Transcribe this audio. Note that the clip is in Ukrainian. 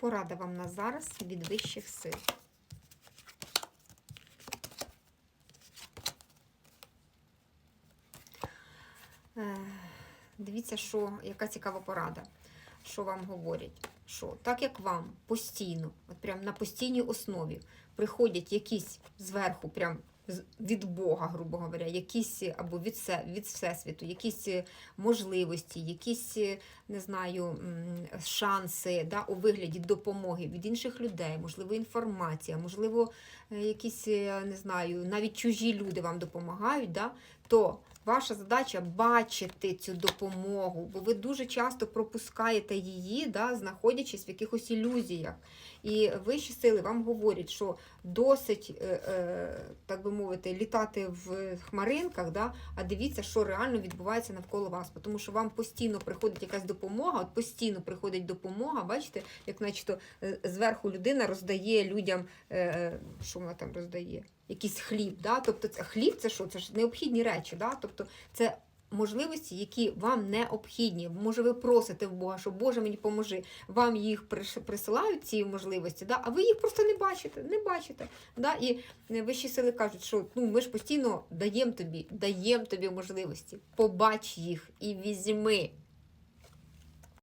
Порада вам на зараз від вищих сил. Е, Дивіться, що, яка цікава порада. Що вам говорять? Що так як вам постійно, от прям на постійній основі приходять якісь зверху, прям від Бога, грубо говоря, якісь або від, все, від Всесвіту, якісь е, можливості, якісь, е, не знаю, шанси да, у вигляді допомоги від інших людей, можливо, інформація, можливо, е, якісь, не знаю, навіть чужі люди вам допомагають, да, то ваша задача бачити цю допомогу, бо ви дуже часто пропускаєте її, да, знаходячись в якихось ілюзіях. І вищі сили вам говорять, що досить, е, е, так би мовити, літати в хмаринках, да, а дивіться, що реально відбувається навколо вас. Тому що вам постійно приходить якась допомога, от постійно приходить допомога, бачите, як начебто е, зверху людина роздає людям, е, е, що вона там роздає? Якийсь хліб. Да? Тобто це хліб це що? Це ж необхідні речі. Да? Тобто це можливості, які вам необхідні. Може, ви просите в Бога, що Боже мені поможи. Вам їх присилають ці можливості, да? а ви їх просто не бачите. Не бачите. Да? І вищі сили кажуть, що ну, ми ж постійно даємо тобі, даємо тобі можливості. Побач їх і візьми.